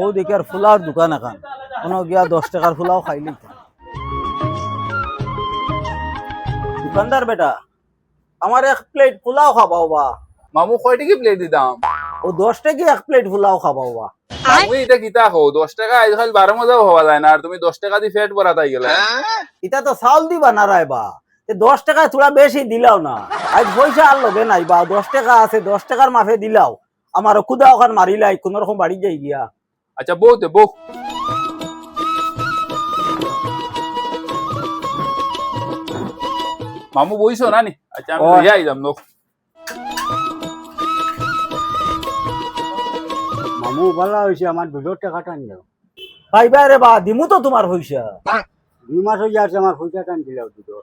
ও দেখি আর ফুলার দোকান এখান। কোনো গিয়া দশ টাকার ফুলাও খাইলি দোকানদার বেটা আমার এক প্লেট ফুলাও খাবাও বা মামু কয় টাকি প্লেট দিতাম? ও দশ টাকা এক প্লেট পোলাও খাবাও বা মামু এটা কিতা কো দশ টাকা আজকাল বারো মজাও হওয়া যায় না আর তুমি দশ টাকা দিয়ে ফেট ভরা গেলে। এটা তো চাউল দিবা না রায় বা। এ দশ টাকা তোরা বেশি দিলাও না। আজ পয়সা আর লগে নাই বা দশ টাকা আছে দশ টাকার মাফে দিলাও। আমার কুদা ওখান মারিলাই কোন রকম বাড়ি যাই গিয়া। আচ্ছা বউতে বউ। মামু বইছো না নি আচ্ছা আমি ও। লইয়া আইলাম নো মামু ভালো হয়েছে আমার দুধের টাকাটা নিল পাইবা রে বা দিমু তো তোমার পয়সা। দুই মাস হয়ে যাচ্ছে আমার পয়সাটা দিল দুধর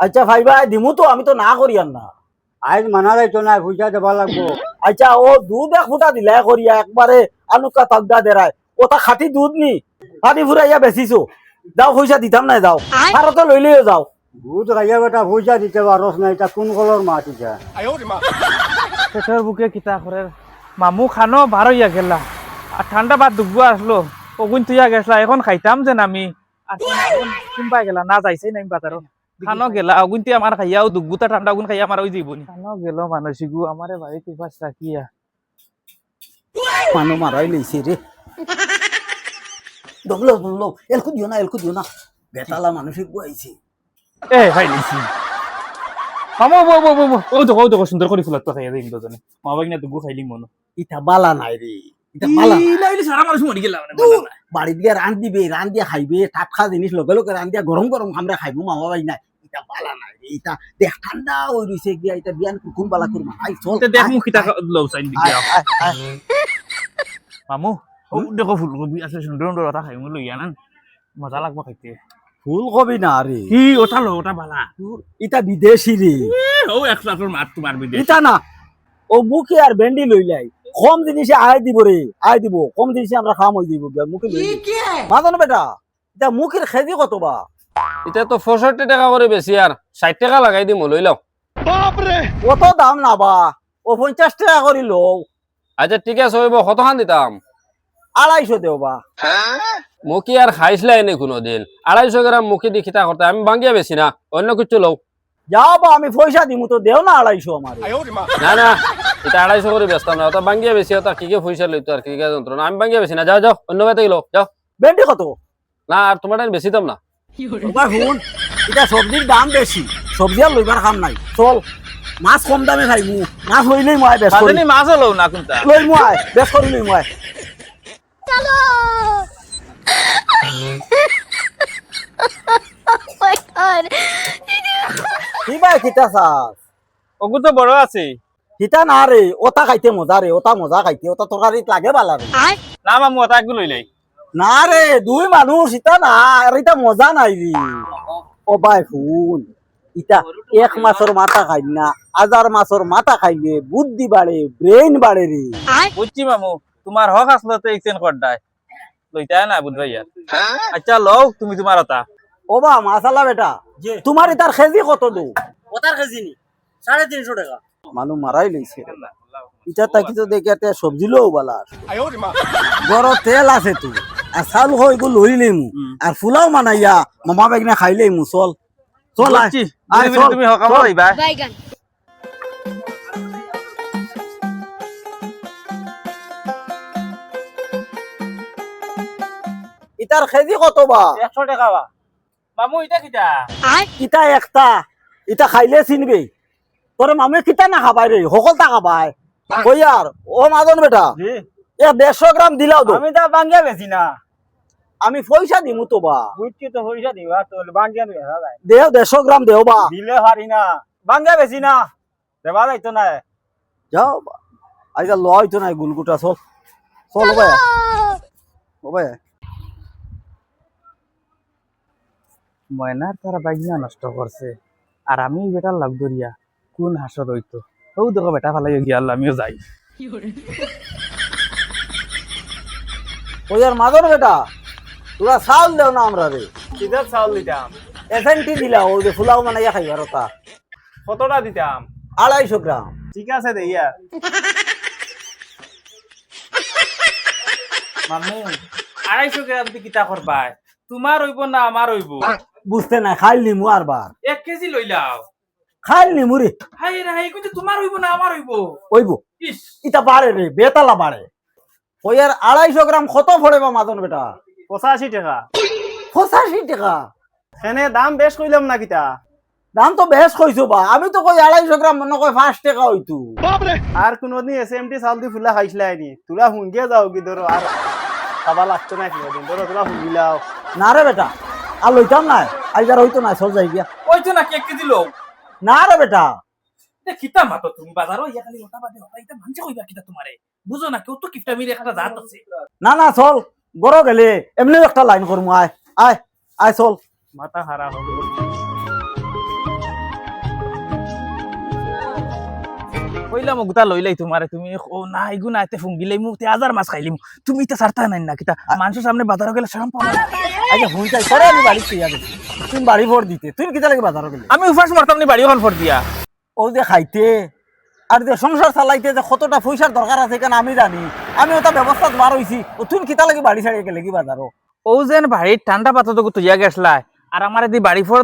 আচ্ছা ভাইবা দিমু তো আমি তো না করি আর না। আজ মানা যাইতো না পয়সা দেবা লাগবো। আচ্ছা ও দুধ এক ফুটা দিলে করিয়া একবারে আলুকা তাগদা দেরায়। ওটা খাঁটি দুধ নি? পানি ফুরাইয়া বেচিছো। যাও পয়সা দিতাম না যাও আর তো লইলেও যাও। দুধ খাইয়া বেটা পয়সা দিতে পারস না এটা কোন কলর মাছ এটা পেটের বুকে কিতা করে মামু খানো বার হইয়া গেলা। আর ঠান্ডা বাদ ডুববো আসলো অগুন তুইয়া গেছলা এখন খাইতাম যেন আমি। চিন্তাই গেলা না যাইছেই নাই বাজারও খানো গেলা অগুন তুই আমার খাইয়াও দুগুতা ঠান্ডা অগুন খাইয়া আমার ওই যাবনি খানো গেল মানসিকু আমারে বাড়িতে পাশ রাখিয়া মানুহ মারাই লইছে রে দমলো দমলো এলকু দিও না এলকু দিও না। বেতালা মানুষের গুয়াইছে এ ভাই নিছি মামু বো বো বো ও দেখো ও দেখো সুন্দর করে ফুলাত খাইয়া দিন দুজনে মা বাগনা দুগু খাইলি মনো। ইটা বালা নাই রে ইটা বালা নাই। লাইলি সারা মানুষ মরি গেলা মানে বাড়ি দিয়ে রান দিবে রান দিয়ে খাইবে টাটকা জিনিস লগে লগে রান দিয়া গরম গরম আমরা খাইবো মামা ভাই নাই। ইটা বালা নাই ইটা দেখ ঠান্ডা হয়ে রইছে গিয়া ইটা বিয়ান কুকুম বালা করমা আই চল দেখ আয়, মুখ কিতা লও চাইন দিকে আয়, আয়, আয়। মামু ও দেখো ফুলকপি আছে সুন্দর সুন্দর ওটা খাই মই লইয়া না। মজা লাগবো খাইতে। ফুলকবি না রে কি ওটা লো ওটা বালা। ইটা বিদেশি রে ও একশো একশো মাত তোমার বিদেশ। ইটা না ও মুখে আর ভেন্ডি লইলাই কম জিনিসে আয় দিব রে আয় দিব। কম জিনিসে আমরা খাম হই দিব মুখে লই। মাদন বেটা এটা মুখের খেজি কত বা এটা তো পঁয়ষট্টি টাকা করে বেশি আর ষাট টাকা লাগাই দিম লই লও। কত দাম না বা ও পঞ্চাশ টাকা করি লো আচ্ছা ঠিক আছে হইব কতখান দিতাম? আড়াইশো দেও বা। মুখি আর খাইছিলাই নি কোনো দিন আড়াইশো গ্রাম মুখি দি খিতা করতে আমি ভাঙ্গিয়া বেশি না অন্য কিছু লও। যাও বা আমি পয়সা দিমু তো দেও না আড়াইশো আমার। না না এটা আড়াইশো করে ব্যস্ত না ওটা ভাঙ্গিয়া বেশি ওটা কি কে পয়সা লইতো আর কি কে যন্ত্রণা। আমি ভাঙ্গিয়া বেশি না যাও যাও অন্য বেতে গেলো যাও। ভেন্ডি কত? না আর তোমার বেশি দাম না। ওবার শুন এটা সবজির দাম বেশি সবজি আর লইবার কাম নাই। চল মাছ কম দামে খাইমু মাছ লইলেই মই বেশ করি মাছও লও না কোনটা? লই মই বেশ করি লই মই Oh my god. কি ভাই খিতা চাস? ওগু তো বড় আছে। খিতা না রে ওটা খাইতে মজা রে ওটা মজা খাইতে ওটা তরকারিত লাগে বালা রে না মামু ওটা একটু লই লাই না রে দুই মানুষ ইটা না আর এটা মজা নাই রে। ও ভাই শুন ইটা এক মাসের মাথা খাই না হাজার মাসের মাথা খাইলে বুদ্ধি বাড়ে ব্রেন বাড়ে রে। বুঝছি মামু তোমার হক আসলে তো এক্সচেঞ্জ করডাই লইতাই না বুঝ ভাই আচ্ছা লও তুমি তোমার ওটা ও বা মাসালা বেটা তোমার ইটার খেজি কত দু? ওটার খেজি নি সাড়ে তিনশো টাকা। মানুষ মারাই লইছে ইটা তাকি তো দেখে একটা সবজি লো বালা বড় তেল আছে তো। আর চাউল হয় এগুলো লই লইমু আর ফুলাও মানাইয়া মামা বেগনা খাই লইমু চল। চল আয়। তুমি- চল, তুমি হক চল। লইবা Baigan. ইটার খেজি কত বা? একশো টাকা বা। মামু এটা কিটা ইটা একটা। ইটা খাইলে চিনবে। তোরে মামে কিতা না খাবাই রে সকলটা খাবাই। কই আর ও মাজন বেটা। এ দেড়শো গ্রাম দিলাও তো। আমি তা বাঙ্গিয়া বেশি না। আমি পয়সা দিমু তো বা। বুঝছি তো পয়সা দিবা তো বাঙ্গিয়া দেও দেড়শো গ্রাম দেও বা। দিলে পারি না। বাঙ্গিয়া বেশি না। দেবা যাইতো না। যাও বা। আজকাল লয় তো নাই গুলগুটা চল। চল ও ভাই ও ভাই ময়নার তারা বাগিনা নষ্ট করছে। আর আমি বেটার লাভ ধরিয়া কোন হাসর হইতো। ও দেখো বেটা ফালাই গিয়া আমিও যাই। ওই আর মাজন বেটা তোরা চাউল দেও না আমরা রে। কিদার চাউল দিতাম? এসেন্টি দিলা ওই যে ফুলাও মানে ইয়া খাইবার ওটা। কতটা দিতাম? আড়াইশো গ্রাম। ঠিক আছে দেইয়া মামু আড়াইশো গ্রাম দি কিতা করবাই? তোমার হইব না আমার হইব? বুঝতে নাই খাইল নিমু আর বার। এক কেজি লইলাও খাইল নিমু রে। হাই রে হাই কিন্তু তোমার হইব না আমার হইব? ওইব ইস। ইটা বাড়ে রে বেতালা বাড়ে। ওই আর আড়াইশো গ্রাম কত পড়ে বা মাদন বেটা। পঁচাশি টাকা। পঁচাশি টাকা? এনে দাম বেশ কইলাম না কিতা? দাম তো বেশ কইছো বা আমি তো কই আড়াইশো গ্রাম মনে কই পাঁচ টাকা হইতু। আর কোনোদিন এস এম টি চাউল দি ফুলা খাইছিলাই নি? তোরা হুঙ্গিয়ে যাও কি ধরো আর খাবা লাগতো না কোনোদিন। ধরো তোরা হুঙ্গিলাও। না রে বেটা আর লইতাম না আইজার হইতো না চল যাই গিয়া। ওই তো নাকি এক কেজি লোক না রে বেটা। এ কিতা মাতো তুমি? বাজারও ইয়া খালি ওটা বাদে ওটা মানছে কইবা কিতা তোমারে? বুঝো না কেউ তো কিফটা মিরে একটা জাত আছে? না না চল গরো গেলে। এমনি একটা লাইন করমু আয় আয় আয় চল। মাথা খারাপ হবে কইলাম গোটা লইলাই তোমারে তুমি ও না ইগু না এতে ফুঙ্গিলাই মু তে হাজার মাছ খাইলিম তুমি ইতা সারতা নাই না কিতা মানুষের সামনে বাজারও গেলে শরম পাও আচ্ছা হুই করে আমি বাড়ি তুই গেছি তুই বাড়ি ভর দিতে তুই কিতা লাগে বাজার গেলে? আমি উপাস মারতাম নি বাড়ি ওখান ফর দিয়া। ও যে খাইতে। আর যে সংসার চালাইতে যে কতটা পয়সার দরকার আছে কেন আমি জানি। আমি ওটা ব্যবস্থা বার হইছি। ও তুমি কিতা লাগে বাড়ি ছাড়িয়ে গেলে কি বাজারও? ও যেন বাড়ির ঠান্ডা পাতা তো তুইয়া গেছলাই আর আমার এদি বাড়ি ফর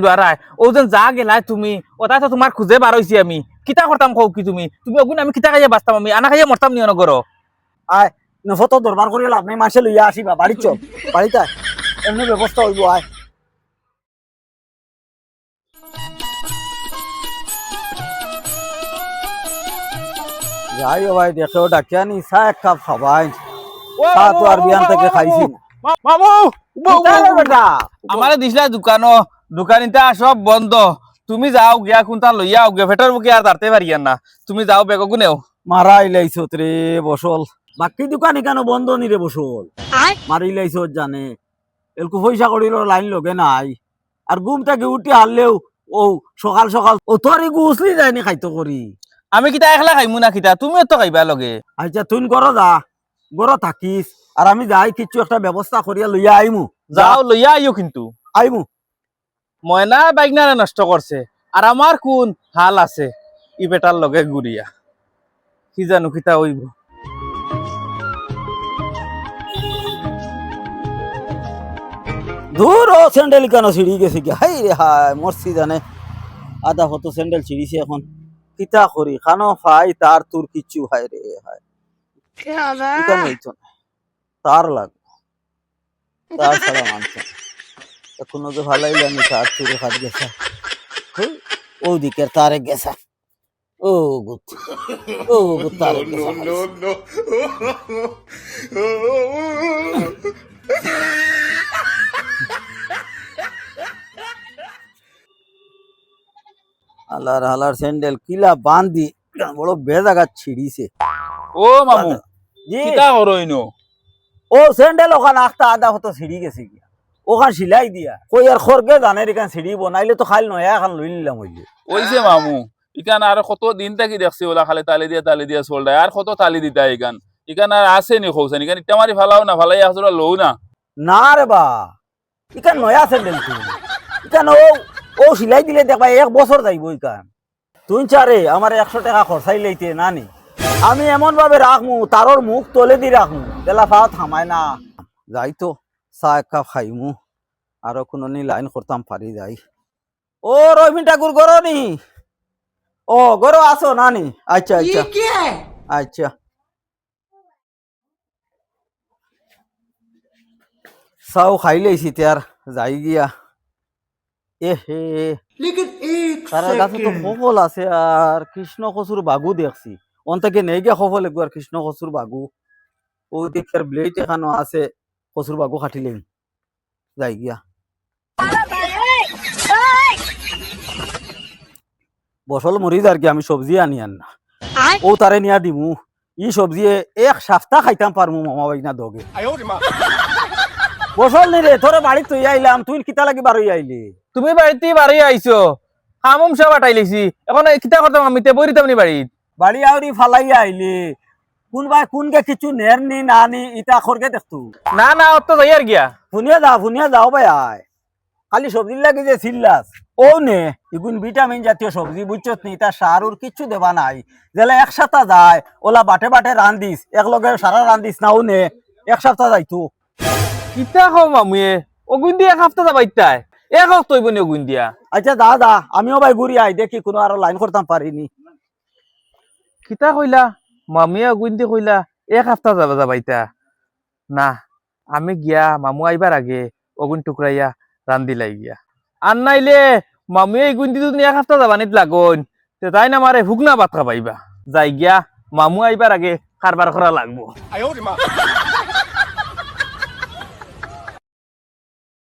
লুয়ারাই ও যেন যা গেলাই তুমি ওটা তো তোমার খুঁজে বার হইছি আমি। কিতা করতাম কও কি তুমি? তুমি অগুন আমি কিতা খাইয়া বাঁচতাম আমি? আনা খাইয়া মরতাম নিও নগর আয় নফত দরবার করিয়ে লাভ নেই মাসে লইয়া আসিবা। বাড়ি চল। বাড়িতে। এমনি ব্যবস্থা হইব আয়। যাই ভাই দেখে চা এক কাপ খাবাই চা তো আর বিয়ান থেকে খাইছি মামু বেটা আমারে দিছিলা দোকানো সব বন্ধ তুমি যাও গিয়া কোনটা লইয়া গে ফেটর বুকে আর দাঁড়তে পারিয়া না তুমি যাও বেগ গুনেও মারা ইলাইছত রে বসল বাকি দোকানি কেন বন্ধ নি রে বসল মারি ইলাইছত জানে এলকু পয়সা করিল লাইন লগে নাই আর ঘুম থেকে উঠি হারলেও ও সকাল সকাল ও তোর এগু উসলি যায়নি খাইতো করি আমি কিতা একলা খাইমু না কিতা? তুমিও তো খাইবা লগে। আচ্ছা তুই গর যা গর থাকিস আর আমি যাই কিছু একটা ব্যবস্থা করিয়া লইয়া আইমু। যাও লইয়া আইও কিন্তু। আইমু। ময়না বাইকনারে নষ্ট করছে আর আমার কোন হাল আছে? ই বেটার লগে গুড়িয়া কি জানো কিতা হইব। দূর ও স্যান্ডেল কেন ছিড়ি গেছে কি হাই রে হাই মরছি জানে আধা হতো স্যান্ডেল ছিড়িছে এখন। কিতা করি খানো ফাই তার তোর কিচ্ছু হাই রে না তার লাগবে তার ছাড়া মানতো না। এখনও যে ভালাই জানি তার চুরে হাত গেছে ও দিকের তারে গেছে ও গুত ও গুত তারে গেছে আলার আলার স্যান্ডেল কিলা বান্ধি বড় বেজাগা ছিড়িছে ও মামু জি। কিতা হরইনো? ও স্যান্ডেল ওখানে আখতা আধা হতো ছিড়ি গেছে গিয়া। ওখান সিলাই দিয়া। কই আর খরকে জানে এখান সিঁড়ি বনাইলে তো খাইল নয় এখন লই নিলাম হইলে ওইছে মামু ইকান আর কত দিন থাকি দেখছি ওলা খালি তালি দিয়া তালি দিয়া চল আর কত তালি দিতা ইকান। ইকান আর আছে নি খৌছেন ইকান ইটা মারি ফালাও না ফালাই আসলে লও না। না রে বা ইখান নয়া স্যান্ডেল তুই ইখান ও ও সিলাই দিলে দেখবা এক বছর যাইব ইখান তুই চারে আমার একশো টাকা খরচাই লইতে না নি আমি এমন ভাবে রাখমু তারর মুখ তলে দি রাখমু। বেলা ফাও থামায় না। যাই তো চা এক কাপ খাইমু। আরও কোনো নি লাইন করতাম পারি যাই। ও রবিন ঠাকুর গরো নি ও গরো আসো না নি আচ্ছা। আচ্ছা আচ্ছা। চাও খাই তে তার যাই গিয়া। এ হে তার কাছে তো সফল আছে আর কৃষ্ণ কচুর বাগু দেখছি। অন্তকে নেই গিয়া সফল একবার কৃষ্ণ কচুর বাগু। ও দেখার ব্লেড এখানো আছে কচুর বাগু খাটিলেন যাই গিয়া। বসল মরিদ আর কি আমি সবজি আনি আন না। ও তারে নিয়া দিমু। ই সবজি এক সপ্তাহ খাইতাম পারমু মামা বাইনা দগে। বসল নি রে তোরে বাড়ি তুই আইলাম তুই কিতা লাগি বারই আইলি? তুমি বাড়িতে বাড়ি আইছো। হামুম সব আটাই লেছি। এখন কিতা করতাম আমি তে বইরিতাম নি বাড়িত? বাড়ি আউরি ফালাই আইলি। কোনবাই কোনকে কিছু নের নি না নি ইটা খরকে দেখতু না না অত যাই আর গিয়া। ফুনিয়া যাও ফুনিয়া যাও ভাই আয়। খালি সবজি লাগে যে সিল্লাস। ও নে ইগুন ভিটামিন জাতীয় সবজি বুঝছত নি তা সারুর কিচ্ছু দেবা নাই। যেলে একসাথে যায় ওলা বাটে বাটে রান্দিস একলগে সারা রান্দিস না ও নে এক সপ্তাহ যাইতো। কিতা খাও মামুয়ে অগুন দিয়া এক হাফতা যাবাইতাই এক হক তৈব নি অগুন দিয়া আচ্ছা দা দা আমিও ভাই ঘুরি আই দেখি কোনো আরও লাইন করতাম পারিনি কিতা কইলা? মামিয়ে অগুন দি কইলা এক হাফতা যাবা যাবাইতা না আমি গিয়া মামু আইবার আগে অগুন টুকরাইয়া রান্দিলাই গিয়া। আর নাইলে মামুয়ে এগুন দি তুমি এক হাফতা যাবানিত লাগন। তে তাই না মারে হুকনা ভাত খাবাইবা। যাই গিয়া মামু আইবার আগে কারবার করা লাগবো।